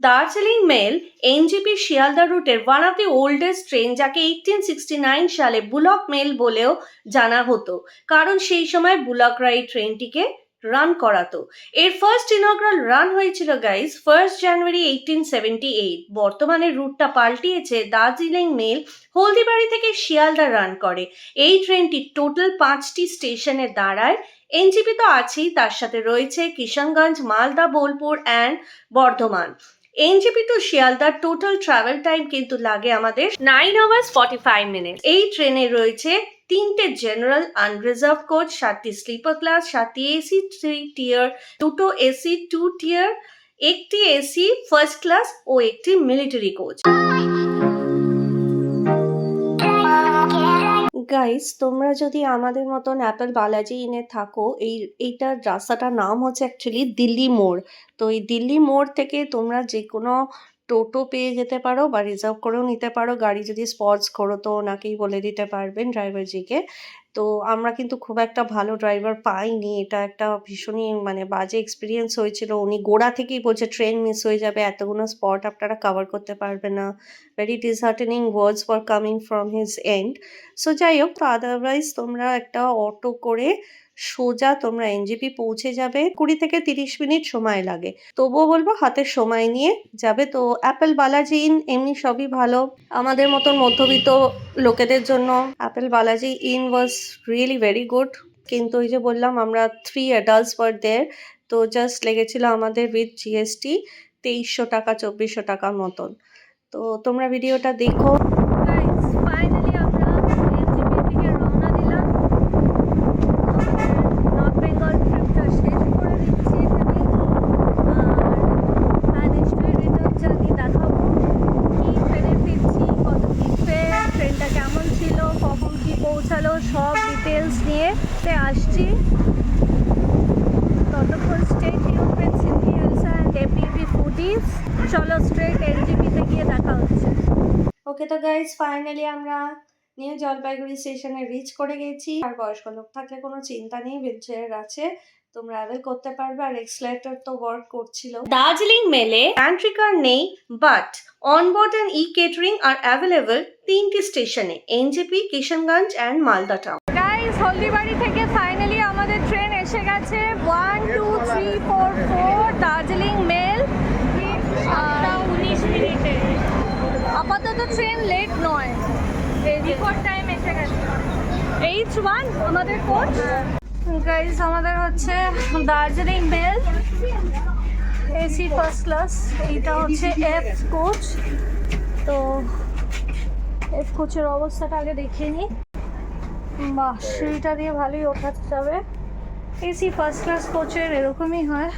Darjeeling mail NJP Sealdah রুটের one of the oldest train যাকে eighteen sixty nine সালে bullock mail বলেও জানা হতো। কারণ সেই সময় বুলকরা এই ট্রেনটিকে রান করাতো। এর ফার্স্ট ইনগ্রাল রান হয়েছিল guys first January eighteen seventy eight বর্তমানে রুটটা পাল্টিয়েছে দার্জিলিং মেল হলদিবাড়ি থেকে শিয়ালদা রান করে। এই ট্রেনটি টোটাল পাঁচটি স্টেশনে দাঁড়ায়। এনজিপি তো আছেই, তার সাথে রয়েছে Kishanganj, Malda, Bolpur and Bardhaman. NJP to শিয়ালদার টোটাল ট্রাভেল টাইম কিন্তু লাগে আমাদের nine hours forty five minute এই ট্রেনে রয়েছে তিনটে জেনারেল আনরিজার্ভ কোচ সাতটি স্লিপার ক্লাস সাতটি এসি থ্রি টিয়ার দুটো এসি টু টিয়ার একটি এসি ফার্স্ট ক্লাস ও একটি মিলিটারি কোচ গাইস তোমরা যদি আমাদের মতন অ্যাপেল বালাজি ইনে থাকো, এই, এইটার রাস্তাটার নাম হচ্ছে অ্যাকচুয়ালি দিল্লি মোড়। তো এই দিল্লি মোড় থেকে তোমরা যে কোনো টোটো পেয়ে যেতে পারো বা রিজার্ভ করেও নিতে পারো। গাড়ি যদি স্পটস করো তো ওনাকেই বলে দিতে পারবেন ড্রাইভারজিকে তো আমরা কিন্তু খুব একটা ভালো ড্রাইভার পাইনি। এটা একটা ভীষণই মানে বাজে এক্সপিরিয়েন্স হয়েছিল। উনি গোড়া থেকেই বলছে ট্রেন মিস হয়ে যাবে, এতগুলো স্পট আপনারা কভার করতে পারবে না। Very disheartening words for coming from his end so যাই হোক তো আদারওয়াইজ তোমরা একটা অটো করে সোজা তোমরা এনজিপি পৌঁছে যাবে। কুড়ি থেকে তিরিশ মিনিট সময় লাগে। তবুও বলব হাতের সময় নিয়ে যাবে। তো অ্যাপেল বালাজি ইন এমনি সবই ভালো। আমাদের মতন মধ্যবিত্ত লোকেদের জন্য appeal Balaji in was really very good. কিন্তু ওই যে বললাম, আমরা থ্রি অ্যাডাল্টস পার দেয়ার। তো জাস্ট লেগেছিল আমাদের উইথ জিএসটি তেইশশো টাকা, চব্বিশশো টাকা মতন। তো তোমরা ভিডিওটা দেখো গাইস ফাইনালি আমরা এনজিপি থেকে রওনা দিলাম নর্থ বেঙ্গল ট্রিপটা শেষ করে দিচ্ছি এখানে আর তার নিশ্চয়ই রিটার্ন জার্নি দেখাবো কি ট্রেনে ফিরছি কত কি ফেয়ার ট্রেনটা কেমন ছিল কখন কি পৌঁছালো সব ডিটেলস নিয়ে আসছি। ততক্ষণ স্টেট সিম্পলি এলসা অ্যান্ড এপিপি ফুডিজ চলো স্ট্রেট এনজিপিতে গিয়ে দেখা হচ্ছে। ওকে তো গাইজ ফাইনালি আমরা নিউ জলপাইগুড়ি স্টেশনে রিচ করে গেছি। আর বয়স্ক লোক থাকলে কোনো চিন্তা নেই হুইল চেয়ার আছে। তোমরা অ্যাভেল করতে পারবে। আর এক্সলেটার তো ওয়ার্ক করছিল। দার্জিলিং মেলে। প্যান্ট্রি কার নেই but onboard and e catering R available তিনটি স্টেশনে NJP Kishanganj and Malda town Haldibari থেকে ফাইনালি আমাদের ট্রেন এসে গেছে। One two three four four Darjeeling mail উনিশ মিনিটে আপাতত ট্রেন লেট নয়। টাইম এসে গেছে। এইচ ওয়ান আমাদের কোচ গাইস আমাদের হচ্ছে Darjeeling mail AC first class এইটা হচ্ছে এফ কোচ তো এফ কোচের অবস্থাটা আগে দেখিয়ে নিই বাহ, সিঁড়িটা দিয়ে ভালোই ওঠা যাবে। এসি ফার্স্ট ক্লাস কোচের এরকমই হয়।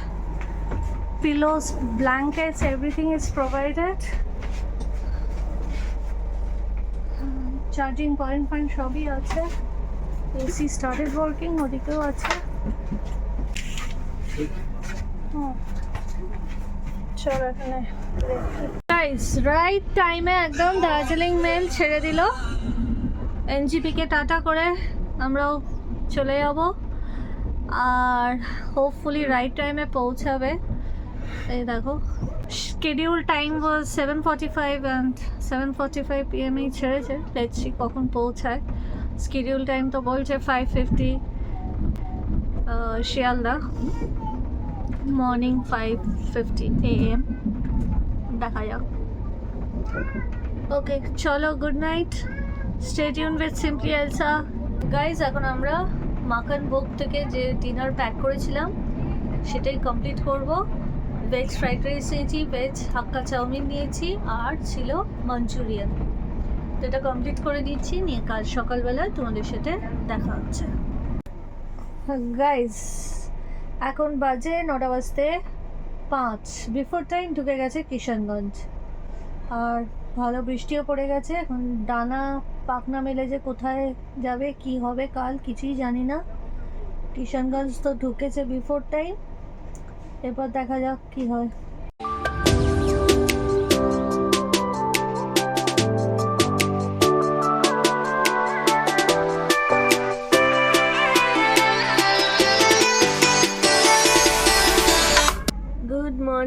Pillows blankets everything is provided charging point point সবই আছে। এসি স্টার্টেড ওয়ার্কিং ওদিকেও আছে। চলো এখানে রাইট টাইমে একদম দার্জিলিং মেল ছেড়ে দিল। এনজিপিকে টাটা করে আমরাও চলে যাব। আর হোপফুলি রাইট টাইমে পৌঁছাবে। এই দেখো schedule time was seven forty five and seven forty five PME ছেড়েছে। দেখছি কখন পৌঁছায়। স্কেডিউল টাইম তো বলছে five fifty Sealdah morning five fifty A M দেখা যাক। ওকে চলো good night stay tune with simply Elsa guys এখন আমরা মাখন বুক থেকে যে ডিনার প্যাক করেছিলাম, সেটাই কমপ্লিট করব। ভেজ ফ্রাইড রাইস নিয়েছি ভেজ হাক্কা চাউমিন নিয়েছি, আর ছিল মাঞ্চুরিয়ান তো এটা কমপ্লিট করে দিচ্ছি নিয়ে কাল সকালবেলা তোমাদের সাথে দেখা হচ্ছে। গাইজ এখন বাজে নটা বাজতে পাঁচ। বিফোর টাইম ঢুকে গেছে কিষানগঞ্জ। আর ভালো বৃষ্টিও পড়ে গেছে। এখন ডানা পাখনা মেলে যে কোথায় যাবে, কি হবে, কাল কিছুই জানি না। কিষানগঞ্জ তো ঢুকেছে বিফোর টাইম এরপর দেখা যাক কি হয়।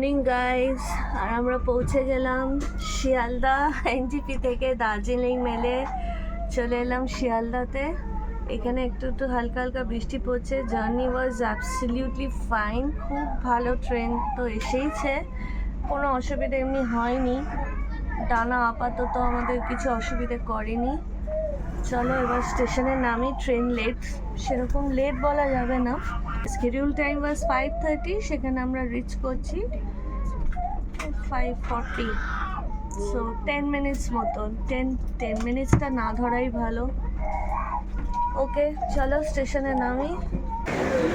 মর্নিং গাইস আর আমরা পৌঁছে গেলাম শিয়ালদা এনজিপি থেকে দার্জিলিং মেলে। চলে এলাম শিয়ালদাতে। এখানে একটু একটু হালকা হালকা বৃষ্টি পড়ছে। জার্নি ওয়াজ অ্যাবসলিউটলি ফাইন খুব ভালো ট্রেন তো এসেইছে। কোনো অসুবিধা এমনি হয়নি। ডানা আপাতত আমাদের কিছু অসুবিধে করেনি। চলো এবার স্টেশনে নামি ট্রেন লেট সেরকম লেট বলা যাবে না। Schedule time was five thirty সেখানে আমরা রিচ করছি। Five forty so ten minutes মতন টেন টেন মিনিটসটা না ধরাই ভালো। ওকে চলো স্টেশনে নামি।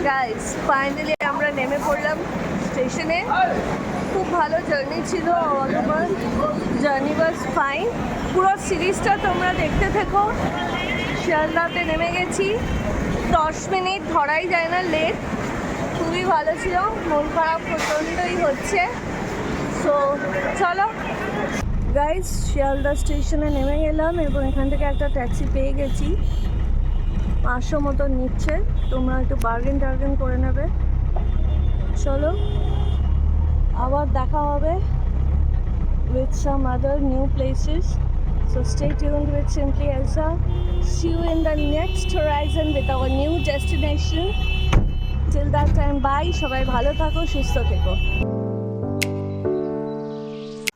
গাইস ফাইনালি আমরা নেমে পড়লাম স্টেশনে। খুব ভালো জার্নি ছিল all over journey was fine পুরো সিরিজটা তোমরা দেখতে থেকো। শিয়ালদাতে নেমে গেছি। দশ মিনিট ধরাই যায় না লেট খুবই ভালো ছিল। মন খারাপ প্রচণ্ডই হচ্ছে। সো চলো। গাইজ শিয়ালদা স্টেশনে নেমে গেলাম এবং এখান থেকে একটা ট্যাক্সি পেয়ে গেছি। পাঁচশো মতো নিচ্ছে। তোমরা একটু বার্গেন টার্গেন করে নেবে। চলো। আবার দেখা হবে with some other new places so stay Yoon with simply Elsa see you in the next horizon with our new destination till that time bye সবাই ভালো থাকো, সুস্থ থেকো।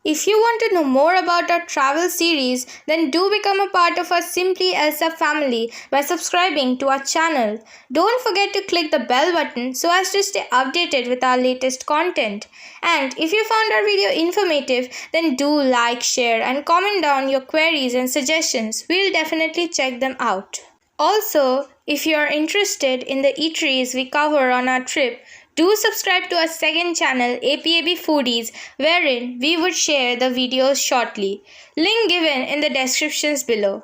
If you want to know more about our travel series, then do become a part of our Simply Elsa family by subscribing to our channel. Don't forget to click the bell button so as to stay updated with our latest content. And if you found our video informative, then do like, share, and comment down your queries and suggestions. We'll definitely check them out. Also, if you are interested in the eateries we cover on our trip, do subscribe to our second channel, APAB Foodies, wherein we would share the videos shortly. Link given in the descriptions below.